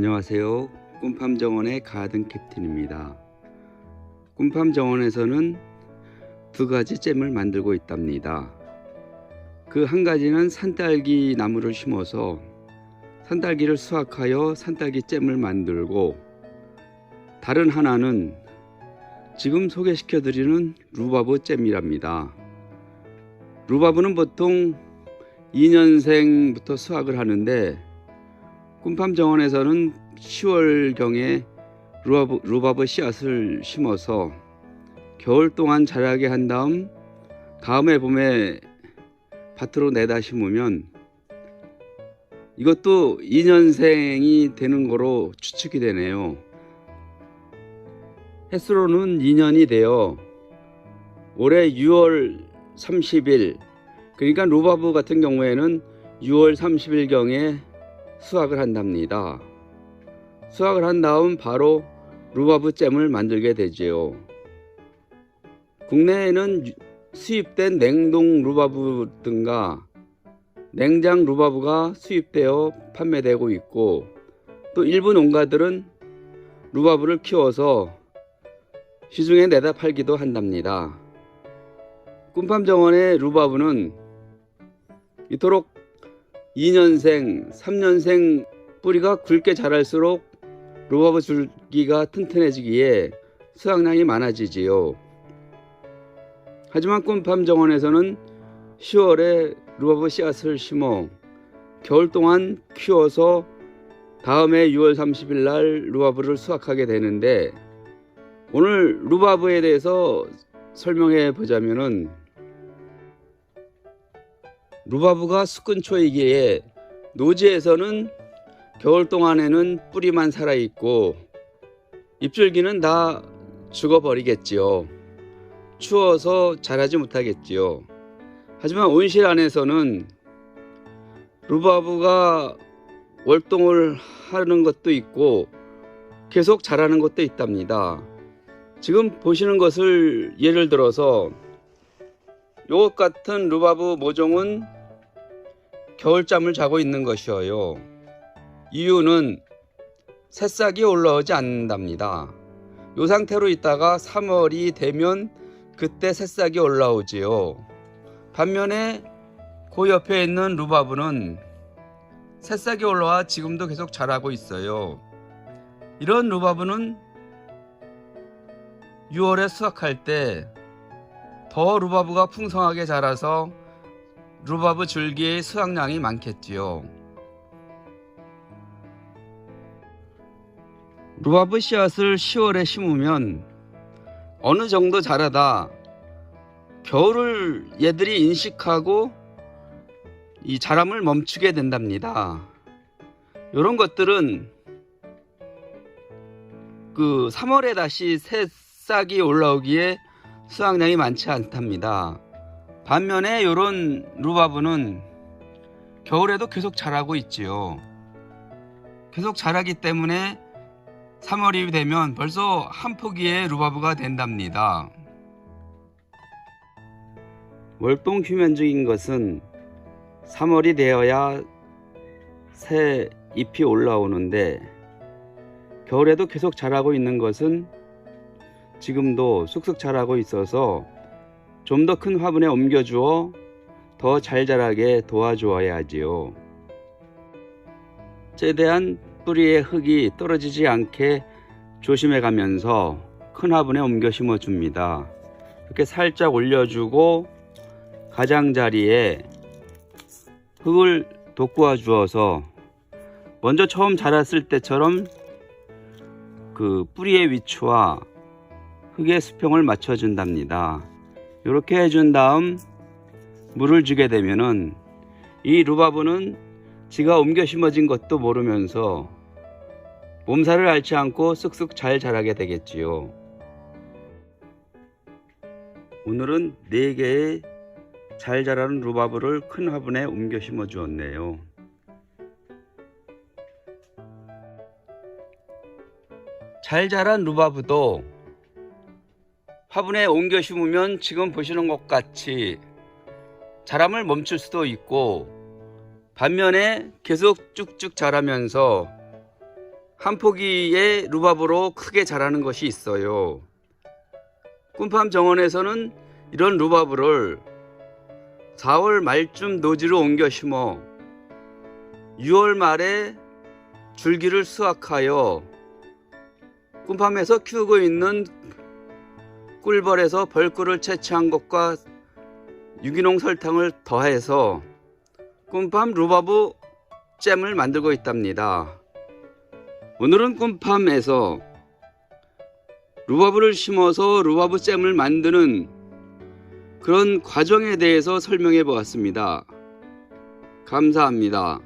안녕하세요. 꿈팜 정원의 가든 캡틴입니다. 꿈팜 정원에서는 두 가지 잼을 만들고 있답니다. 그 한 가지는 산딸기 나무를 심어서 산딸기를 수확하여 산딸기 잼을 만들고 다른 하나는 지금 소개시켜 드리는 루바브 잼이랍니다. 루바브는 보통 2년생부터 수확을 하는데 꿈팜 정원에서는 10월경에 루바브, 루바브 씨앗을 심어서 겨울 동안 자라게 한 다음 다음에 봄에 밭으로 내다 심으면 이것도 2년생이 되는 거로 추측이 되네요. 햇수로는 2년이 되어 올해 6월 30일 그러니까 루바브 같은 경우에는 6월 30일경에 수확을 한답니다. 수확을 한 다음 바로 루바브 잼을 만들게 되지요. 국내에는 유- 수입된 냉동 루바브 등과 냉장 루바브가 수입되어 판매되고 있고 또 일부 농가들은 루바브를 키워서 시중에 내다 팔기도 한답니다. 꿈팜 정원의 루바브는 이토록 2년생, 3년생 뿌리가 굵게 자랄수록 루바브 줄기가 튼튼해지기에 수확량이 많아지지요. 하지만 꿈팜 정원에서는 10월에 루바브 씨앗을 심어 겨울 동안 키워서 다음해 6월 30일 날 루바브를 수확하게 되는데 오늘 루바브에 대해서 설명해 보자면은 루바브가 수근초이기에 노지에서는 겨울 동안에는 뿌리만 살아 있고 잎줄기는 다 죽어버리겠지요. 추워서 자라지 못하겠지요. 하지만 온실 안에서는 루바브가 월동을 하는 것도 있고 계속 자라는 것도 있답니다. 지금 보시는 것을 예를 들어서 요것 같은 루바브 모종은 겨울잠을 자고 있는 것이어요. 이유는 새싹이 올라오지 않는답니다. 이 상태로 있다가 3월이 되면 그때 새싹이 올라오지요. 반면에 그 옆에 있는 루바브는 새싹이 올라와 지금도 계속 자라고 있어요. 이런 루바브는 6월에 수확할 때 더 루바브가 풍성하게 자라서 루바브 줄기의 수확량이 많겠지요. 루바브 씨앗을 10월에 심으면 어느 정도 자라다 겨울을 얘들이 인식하고 이 자람을 멈추게 된답니다. 이런 것들은 그 3월에 다시 새 싹이 올라오기에 수확량이 많지 않답니다. 반면에 이런 루바브는 겨울에도 계속 자라고 있지요. 계속 자라기 때문에 3월이 되면 벌써 한 포기의 루바브가 된답니다. 월동 휴면적인 것은 3월이 되어야 새 잎이 올라오는데 겨울에도 계속 자라고 있는 것은 지금도 쑥쑥 자라고 있어서 좀 더 큰 화분에 옮겨주어 더 잘 자라게 도와주어야 하지요. 최대한 뿌리의 흙이 떨어지지 않게 조심해 가면서 큰 화분에 옮겨 심어 줍니다. 이렇게 살짝 올려주고 가장자리에 흙을 돋구어 주어서 먼저 처음 자랐을 때처럼 그 뿌리의 위치와 흙의 수평을 맞춰준답니다. 이렇게 해준 다음 물을 주게 되면은 이 루바브는 지가 옮겨 심어진 것도 모르면서 몸살을 앓지 않고 쑥쑥 잘 자라게 되겠지요. 오늘은 4개의 잘 자라는 루바브를 큰 화분에 옮겨 심어 주었네요. 잘 자란 루바브도 화분에 옮겨 심으면 지금 보시는 것 같이 자람을 멈출 수도 있고 반면에 계속 쭉쭉 자라면서 한 포기의 루바브로 크게 자라는 것이 있어요. 꿈팜 정원에서는 이런 루바브를 4월 말쯤 노지로 옮겨 심어 6월 말에 줄기를 수확하여 꿈팜에서 키우고 있는 꿀벌에서 벌꿀을 채취한 것과 유기농 설탕을 더해서 꿈팜 루바브 잼을 만들고 있답니다. 오늘은 꿈팜에서 루바브를 심어서 루바브 잼을 만드는 그런 과정에 대해서 설명해 보았습니다. 감사합니다.